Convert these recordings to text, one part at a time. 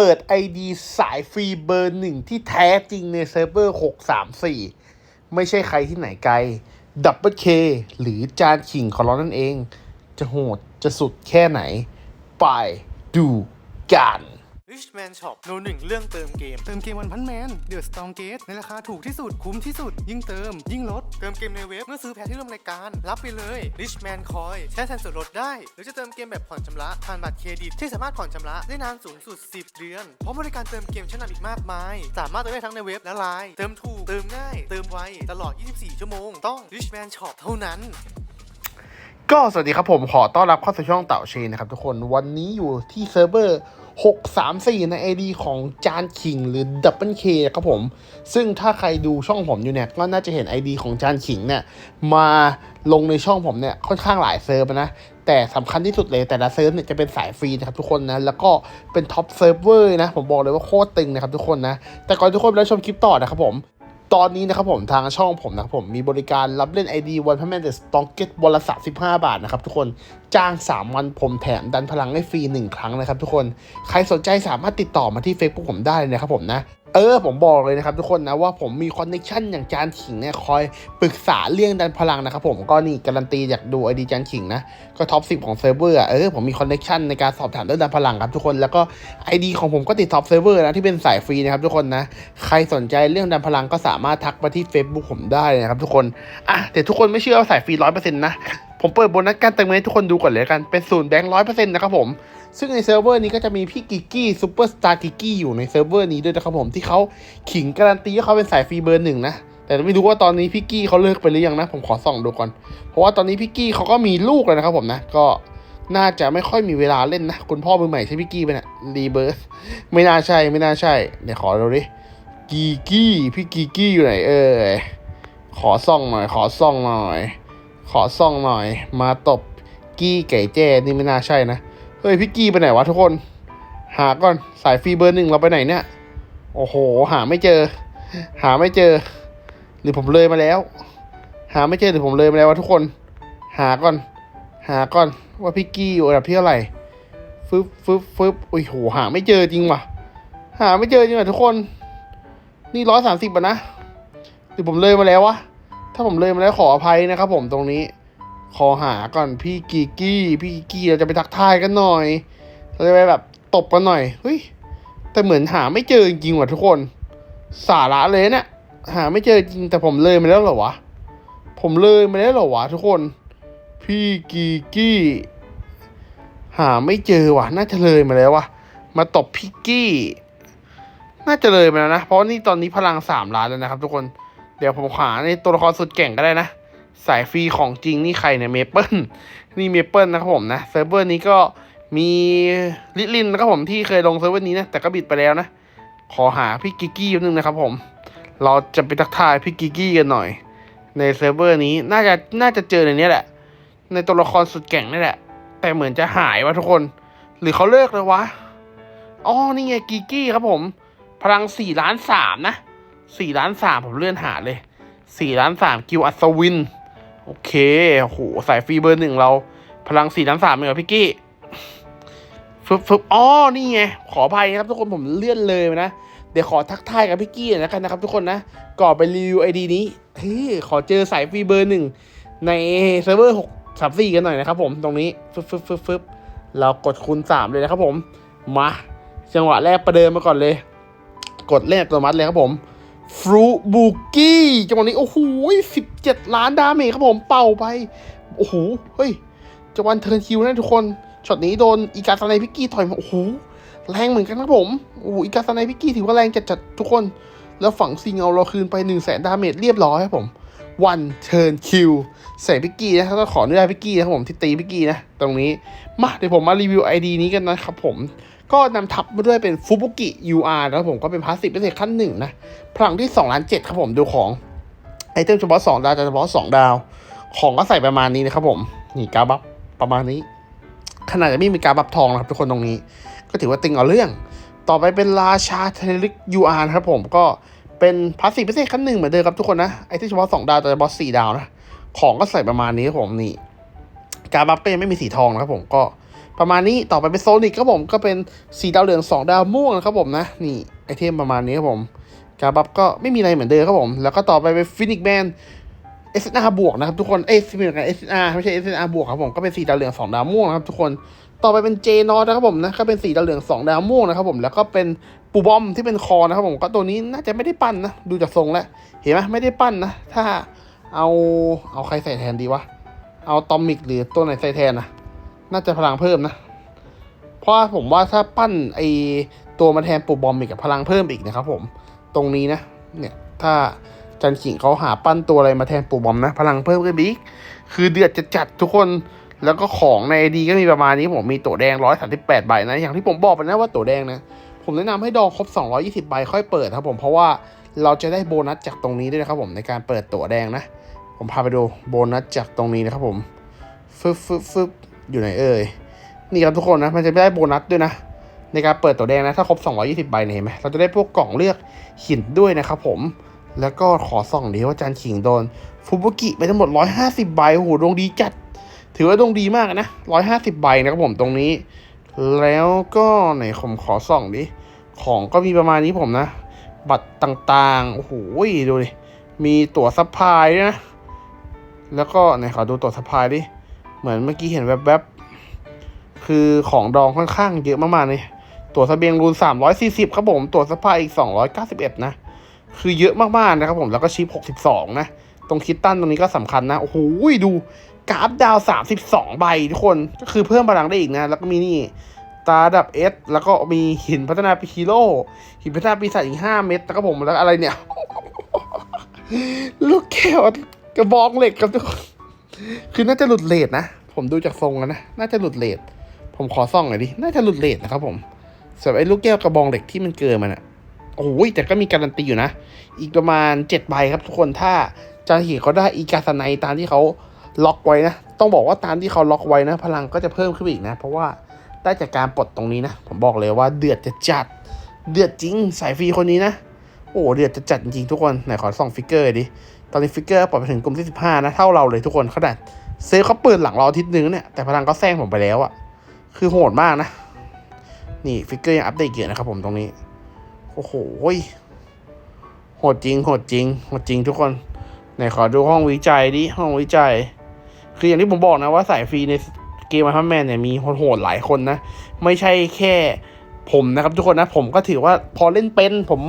เปิด ID สายฟรีเบอร์หนึ่งที่แท้จริงในเซิร์ฟเวอร์ 634 ไม่ใช่ใครที่ไหนไกลดับเบิลเคหรือจานขิงของเรานั่นเอง จะโหดจะสุดแค่ไหน ไปดูกัน Richman Shop โนหนึ่งเรื่องเติมเกม เติมเกมวันพันแมนเดือดสตองเกตในราคาถูกที่สุดคุ้มที่สุด ยิ่งเติม ยิ่งลด เติมเกมในเว็บเมื่อซื้อแพ็คที่ร่วมรายการ รับไปเลย Richman Coin ใช้แทนส่วนลดได้ หรือจะเติมเกมแบบผ่อนชำระผ่านบัตรเครดิตที่สามารถผ่อนชำระได้นานสูงสุด 10 เดือนพร้อมบริการเติมเกมชั้นนำอีกมากมาย สามารถเติมได้ทั้งในเว็บและไลน์เติมถูกเติมง่าย เติมไวตลอด 24 ชั่วโมง ต้อง Richman Shop เท่านั้นก็สวัสดีครับผมขอต้อนรับเข้าสู่ช่องเต่าเชนนะครับทุกคนวันนี้อยู่ที่เซิร์ฟเวอร์ 634 ใน ID ของจานคิงหรือ Double K ครับผม ซึ่งถ้าใครดูช่องผมอยู่เนี่ย ก็น่าจะเห็น ID ของจานคิงเนี่ย มาลงในช่องผมเนี่ย ค่อนข้างหลายเซิร์ฟนะ แต่สำคัญที่สุดเลยแต่ละเซิร์ฟเนี่ยจะเป็นสายฟรีนะครับทุกคนนะ แล้วก็เป็นท็อปเซิร์ฟเวอร์นะ ผมบอกเลยว่าโคตรตึงนะครับทุกคนนะ แต่ก่อนทุกคนไปรับชมคลิปต่อนะครับผม ตอนนี้นะครับผมทางช่องผมนะครับผมมีบริการรับเล่น ID วันพันแมนเดสตองเก็ตวันละ35 บาทนะครับทุกคนจ้าง 3 วันผมแถมดันพลังให้ฟรี 1 ครั้งนะครับทุกคน ใครสนใจสามารถติดต่อมาที่เฟซบุ๊กผมได้เลยนะครับผมนะเออผมบอกเลยนะครับทุกคนนะว่าผมมีคอนเนคชั่นอย่างจานขิงเนี่ยคอยปรึกษาเรื่องดันพลังนะครับผมก็นี่การันตีจากดู ID จานขิงนะ ก็ท็อป10ของเซิร์ฟเวอร์เออผมมีคอนเนคชั่นในการสอบถามเรื่องดันพลังครับทุกคนแล้วก็ ID ของผมก็ติดท็อปเซิร์ฟเวอร์นะที่เป็นสายฟรีนะครับทุกคนนะ ใครสนใจเรื่องดันพลังก็สามารถทักมาที่ Facebook ผมได้นะครับทุกคนอะแต่ทุกคนไม่เชื่อว่าสายฟรีร้อยเปอร์เซ็นต์นะผมเปิดโบนัสการเติมเงินให้ทุกคนดูก่อนเลยกันเป็นศูนย์แบงค์ร้อยเปอร์เซ็นต์นะครับผม ซึ่งในเซิร์ฟเวอร์นี้ก็จะมีพี่กิกกี้ซูเปอร์สตาร์กิกกี้อยู่ในเซิร์ฟเวอร์นี้ด้วยนะครับผมที่เขาขิงการันตีว่าเขาเป็นสายฟรีเบอร์หนึ่งนะแต่ไม่รู้ว่าตอนนี้พี่กี้เขาเลิกไปหรือยังนะ ผมขอส่องดูก่อน เพราะว่าตอนนี้พี่กี้เขาก็มีลูกแล้วนะครับผมนะ ก็น่าจะไม่ค่อยมีเวลาเล่นนะ คุณพ่อมือใหม่ใช่พี่กี้ไปนี่ยรีเบิร์สไม่น่าใช่ไม่น่าใช่เดี๋ยวขอดูดิกีกี้พี่กีกี้อยู่ไหนเอ่ยขอส่องหน่อย ขอส่องหน่อย ขอส่องหน่อย มาตบกี้ไก่แจ้นี่ไม่น่าใช่นะ เฮ้ยพี่กี้ไปไหนวะทุกคน หาก่อนสายฟรีเบอร์หนึ่งเราไปไหนเนี่ย โอ้โห หาไม่เจอ หาไม่เจอ หรือผมเลยมาแล้ว หาไม่เจอหรือผมเลยมาแล้ววะทุกคน หาก่อน หาก่อนว่าพี่กี้อยู่อันดับที่เท่าไหร่ฟึบฟึบฟึบอุ้ยโหหาไม่เจอจริงว่ะ หาไม่เจอจริงว่ะทุกคน นี่ร้อยสามสิบอะนะหรือผมเลยมาแล้ววะถ้าผมเลยมาแล้วขออภัยนะครับผมตรงนี้ ขอหาก่อนพี่กีกี้ พี่กีกี้เราจะไปทักทายกันหน่อย เราจะไปแบบตบกันหน่อย เฮ้ย แต่เหมือนหาไม่เจอจริงว่ะทุกคน สาระเลยเนี่ยหาไม่เจอจริงแต่ผมเลยมาแล้วเหรอวะ ผมเลยมาแล้วเหรอวะทุกคน พี่กีกี้ หาไม่เจอว่ะ น่าจะเลยมาแล้ววะ มาตบพี่กี้ น่าจะเลยมาแล้วนะ เพราะนี่ตอนนี้พลังสามล้านแล้วนะครับ ทุกคน เดี๋ยวผมหาในตัวละครสุดเก่งก็ได้นะ สายฟรีของจริงนี่ใครเนี่ยเมเปิลนี่เมเปิลนะครับผมนะเซิร์ฟเวอร์นี้ก็มีลิลินนะครับผมที่เคยลงเซิร์ฟเวอร์นี้นะแต่ก็บิดไปแล้วนะ ขอหาพี่กิกกี้นึงนะครับผม เราจะไปทักทายพี่กิกกี้กันหน่อย ในเซิร์ฟเวอร์นี้น่าจะน่าจะเจอในนี้แหละ ในตัวละครสุดเก่งนี่แหละ แต่เหมือนจะหายวะทุกคน หรือเขาเลิกเลยวะอ๋อนี่ไงกิกกี้ครับผม พลังสี่ล้านสามนะสี่ล้านสามผมเลื่อนหาเลยสี่ล้านสามกิวอัศวิน โอเค โอ้โห สายฟรีเบอร์หนึ่งเรา พลังสี่ล้านสามเหรอพี่กี้ฟึบฟึบอ๋อ นี่ไง ขออภัยนะครับทุกคนผมเลื่อนเลยนะ เดี๋ยวขอทักทายกับพี่กี้หน่อยแล้วกันนะครับทุกคนนะ ก่อไปรีวิวไอดีนี้ เฮ้ย ขอเจอสายฟรีเบอร์หนึ่งในเซิร์ฟเวอร์หกสามสี่กันหน่อยนะครับผมตรงนี้ฟึบฟึบฟึบฟึบเรากดคูณสามเลยนะครับผม มา จังหวะแรกประเดิมมาก่อนเลย กดเล่นอัตโนมัติเลยครับผม ฟรูบูกี้จังหวะนี้ โอ้โหสิบเจ็ดล้านดาเมจครับผมเป่าไป โอ้โห เฮ้ยจังหวะเทิร์นคิวนะทุกคนช็อตนี้โดนอีกาสไนพิกกี้ต่อยมาโอ้โหแรงเหมือนกันครับผมโอ้โหอีกาสไนพิกกี้ถือว่าแรงจัดๆทุกคน แล้วฝั่งซิงเอาเราคืนไป1นึ่งแสนดาเมจเรียบร้อยครับผม วันเทิร์นคิวใส่พิกกี้นะถ้าต้องขออนุญาตพิกกี้นะครับผมที่ตีพิกกี้นะตรงนี้มาเดี๋ยวผมมารีวิว ID นี้กันนะครับผมก็นำทับมาด้วยเป็นฟุบุกิ UR นะครับผมก็เป็นพาสซีฟพิเศษขั้นหนึ่งนะพลังที่2ล้านเจ็ดครับผมดูของไอเทมเฉพาะ 2 ดาวแต่เฉพาะ 2 ดาว ของก็ใส่ประมาณนี้นะครับผมนี่กาบัฟประมาณนี้ขนาดจะไม่มีกาบัฟทองนะครับทุกคนตรงนี้ ก็ถือว่าตึงเอาเรื่อง ต่อไปเป็นราชาเทลิก UR ครับผมก็ เป็นพาสซีฟพิเศษขั้นหนึ่งเหมือนเดิมครับทุกคนนะไอเทมเฉพาะ2ดาวแต่เฉพาะ4ดาวนะ ของก็ใส่ประมาณนี้ครับผมนี่การบัฟเป้ไม่มีสีทองนะครับผมก็ประมาณนี้ต่อไปเป็นโซนิกครับผมก็เป็นสีดาวเหลือง2ดาวม่วงนะครับผมนะนี่ไอเทมประมาณนี้ครับผมการบัฟก็ไม่มีอะไรเหมือนเดิมครับผม แล้วก็ต่อไปเป็นฟินิกแมน SNR บวกนะครับทุกคนเอ้ยฟินิกแมน SNR ไม่ใช่ SNR บวกครับผมก็เป็นสีดาวเหลือง2ดาวม่วงนะครับทุกคน ต่อไปเป็น J n o นะครับผมนะก็เป็นสีดาวเหลือง2ดาวม่วงนะครับผมแล้วก็เป็นปูบอมที่เป็นคอนะครับผมก็ตัวนี้น่าจะไม่ได้ปั้นนะดูจากทรงแล้วเห็นไหมไม่ได้ปั้นนะถ้าเอาเอาใครใส่แทนดีวะเอาตอมิกหรือตัวไหนใส่แทนนะน่าจะพลังเพิ่มนะ เพราะผมว่าถ้าปั้นไอตัวมาแทนปูบอมอีกกับพลังเพิ่มอีกนะครับผมตรงนี้นะ เนี่ยถ้าจันขิงเขาหาปั้นตัวอะไรมาแทนปูบอมนะ พลังเพิ่มขึ้นอีก คือเดือดจะจัดทุกคน แล้วก็ของในดีก็มีประมาณนี้ผมมีตัวแดง 138 ใบนะ อย่างที่ผมบอกไปนะว่าตัวแดงนะ ผมแนะนำให้ดองครบ 220 ใบค่อยเปิดครับผม เพราะว่าเราจะได้โบนัสจากตรงนี้ด้วยนะครับผมในการเปิดตัวแดงนะ ผมพาไปดูโบนัสจากตรงนี้นะครับผม ฟึบฟึบฟึบอยู่ไหนเอ่ย นี่ครับทุกคนนะ มันจะได้โบนัสด้วยนะ ในการเปิดตัวแดงนะ ถ้าครบ 220 ใบเนี่ยเห็นไหมเราจะได้พวกกล่องเลือกหินด้วยนะครับผม แล้วก็ขอส่องดีว่าจานขิงโดนฟูบุกิไปทั้งหมด 150 ใบ โอ้โห ดวงดีจัด ถือว่าดวงดีมากนะ150ใบนะครับผมตรงนี้ แล้วก็ไหนผมขอส่องดิ ของก็มีประมาณนี้ผมนะ บัตรต่างๆ โอ้โหดูดิ มีตั๋วซัพพลายนะ แล้วก็ไหนขอดูตั๋วซัพพลายดิ เหมือนเมื่อกี้เห็นแวบๆ คือของดองค่อนข้างเยอะมากๆเลยตั๋วทะเบียนรูน 340 ครับผม ตั๋วซัพพลายอีก 291 นะ คือเยอะมากๆนะครับผม แล้วก็ชิป 62 นะ ตรงคิดตันตรงนี้ก็สำคัญนะ โอ้โห ดู กราฟดาว32ใบทุกคนก็คือเพิ่มพลังได้อีกนะ แล้วก็มีนี่ตาดับเอสแล้วก็มีหินพัฒนาปีฮีโร่หินพัฒนาปีศาจอีกห้าเม็ดแล้วก็ผมแล้วอะไรเนี่ย ลูกแก้วกระบองเหล็กครับทุกคนคือน่าจะหลุดเลทนะ ผมดูจากทรงแล้วนะ น่าจะหลุดเลทผมขอส่องหน่อยดิ น่าจะหลุดเลทนะครับผมสำหรับไอ้ลูกแก้วกระบองเหล็กที่มันเกินมันอะโอ้ยแต่ก็มีการันตีอยู่นะ อีกประมาณเจ็ดใบครับทุกคนถ้าจานหีเขาได้อีกาสไนตามที่เขา ล็อกไว้นะ ต้องบอกว่าตามที่เขาล็อกไว้นะ พลังก็จะเพิ่มขึ้นอีกนะ เพราะว่าได้จากการปลดตรงนี้นะ ผมบอกเลยว่าเดือดจะจัด เดือดจริงสายฟรีคนนี้นะ โอ้เดือดจะจัดจริงๆทุกคน ไหนขอส่องฟิกเกอร์ดิ ตอนนี้ฟิกเกอร์ปลดไปถึงกลุ่มที่สิบห้านะ เท่าเราเลยทุกคนขนาดเซฟเขาเปิดหลังเราอาทิตย์นึงเนี่ย แต่พลังก็แซงผมไปแล้วอะคือโหดมากนะ นี่ฟิกเกอร์ยังอัปเดตเยอะนะครับผมตรงนี้ โอ้โหโหดจริงโหดจริงโหดจริงทุกคนไหนขอดูห้องวิจัยดิห้องวิจัย คืออย่างที่ผมบอกนะว่าสายฟรีในเกมมาพัมแมนเนี่ยมีโหดหลายคนนะ ไม่ใช่แค่ผมนะครับทุกคนนะผมก็ถือว่าพอเล่นเป็นผม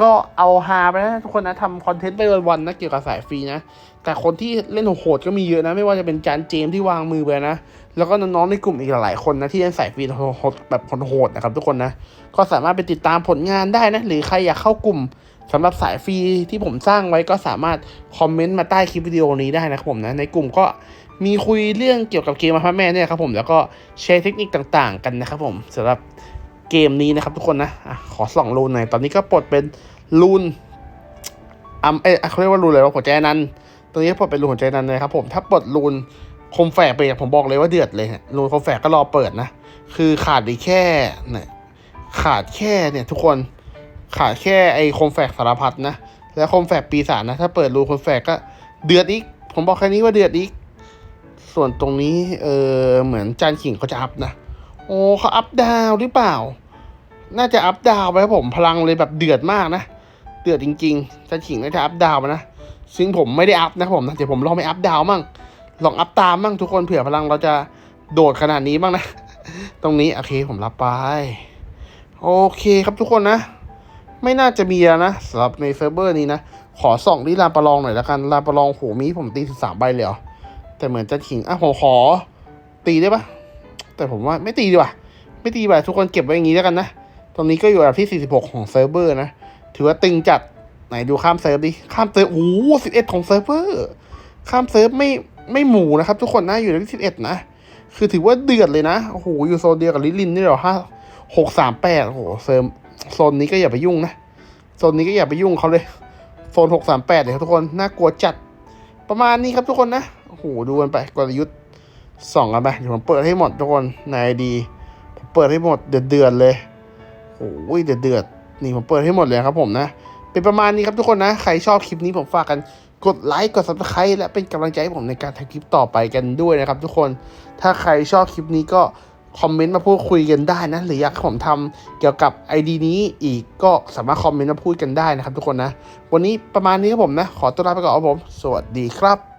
ก็เอาฮาไปนะทุกคนนะทำคอนเทนต์ไปวันๆนะเกี่ยวกับสายฟรีนะ แต่คนที่เล่นโหดก็มีเยอะนะ ไม่ว่าจะเป็นจานเจมส์ที่วางมือไปนะ แล้วก็น้องๆในกลุ่มอีกหลายคนนะ ที่เล่นสายฟรีโหดแบบโหดนะครับทุกคนนะ ก็สามารถไปติดตามผลงานได้นะ หรือใครอยากเข้ากลุ่มสำหรับสายฟรีที่ผมสร้างไว้ก็สามารถคอมเมนต์มาใต้คลิปวิดีโอนี้ได้นะครับผมนะในกลุ่มก็ มีคุยเรื่องเกี่ยวกับเกมมาพาแม่เนี่ยครับผมแล้วก็แชร์เทคนิคต่างๆ กันนะครับผมสำหรับเกมนี้นะครับทุกคนนะอะขอส่องรูนหน่อยตอนนี้ก็ปลดเป็นรูนอัมเอเขาเรียกว่ารูนอะไรว่าหัวใจนั้นตรงนี้ปลดเป็นรูนหัวใจนั้นนะครับผมถ้าปลดรูนคมแฝกไปผมบอกเลยว่าเดือดเลยฮะรูนคมแฝกก็รอเปิดนะ คือขาดอีกแค่เนี่ยขาดแค่เนี่ยทุกคนขาดแค่ไอ้คมแฝกสารพัดนะ แล้วคมแฝกปีศาจนะ ถ้าเปิดรูโคมแฝกก็เดือดอีก ผมบอกแค่นี้ว่าเดือดอีก ส่วนตรงนี้เออเหมือนจานขิงเขาจะอัพนะ โอ้เขาอัพดาวหรือเปล่า น่าจะอัพดาวไปครับผมพลังเลยแบบเดือดมากนะ เดือดจริงๆจานขิงน่าจะอัพดาวมานะซึ่งผมไม่ได้อัพนะผมนะเดี๋ยวผมลองไปอัพดาวมั่งลองอัพตามมั่งทุกคนเผื่อพลังเราจะโดดขนาดนี้บ้างนะ ตรงนี้โอเคผมรับไป โอเคครับทุกคนนะ ไม่น่าจะมีแล้วนะสำหรับในเซิร์ฟเวอร์นี้นะ ขอส่องที่ลานประลองหน่อยละกันลานประลองโหมีผมตีสิบสามใบเลยเหรอ แต่เหมือนจะขิงอะผมขอ ตีได้ปะแต่ผมว่าไม่ตีดีกว่าไม่ตีไปทุกคนเก็บไว้อย่างนี้แล้วกันนะตรงนี้ก็อยู่อันดับที่ 46 ของเซิร์ฟเวอร์นะ ถือว่าตึงจัด ไหนดูข้ามเซิร์ฟดิ ข้ามเซิร์ฟโอ้โห11ของเซิร์ฟเวอร์ ข้ามเซิร์ฟไม่ไม่หมูนะครับ ทุกคนนะอยู่ในที่11นะ คือถือว่าเดือดเลยนะ โอ้โห อยู่โซนเดียวกับลิลินนี่เหรอห้าหกสามแปดโอ้โห เซิร์ฟโซนนี้ก็อย่าไปยุ่งนะ โซนนี้ก็อย่าไปยุ่งเขาเลย โซนหกสามแปดเลยครับทุกคน น่ากลัวจัด ประมาณนี้ครับทุกคนนะ หดูกันไปกลยุทธ์สองกันไปเดี๋ยวผมเปิดให้หมดทุกคนในไอดีผมเปิดให้หมดเดือดเดือดๆเลยโอ้ยเดือดเดือดๆนี่ผมเปิดให้หมดเลยครับผมนะ เป็นประมาณนี้ครับทุกคนนะ ใครชอบคลิปนี้ผมฝากกันกดไลค์กด subscribe และเป็นกำลังใจให้ผมในการทำคลิปต่อไปกันด้วยนะครับ ทุกคนถ้าใครชอบคลิปนี้ก็คอมเมนต์มาพูดคุยกันได้นะ หรืออยากให้ผมทำเกี่ยวกับ ID นี้อีกก็สามารถคอมเมนต์มาพูดกันได้นะครับทุกคนนะ วันนี้ประมาณนี้ครับผมนะ ขอตัวลาไปก่อนครับผม สวัสดีครับ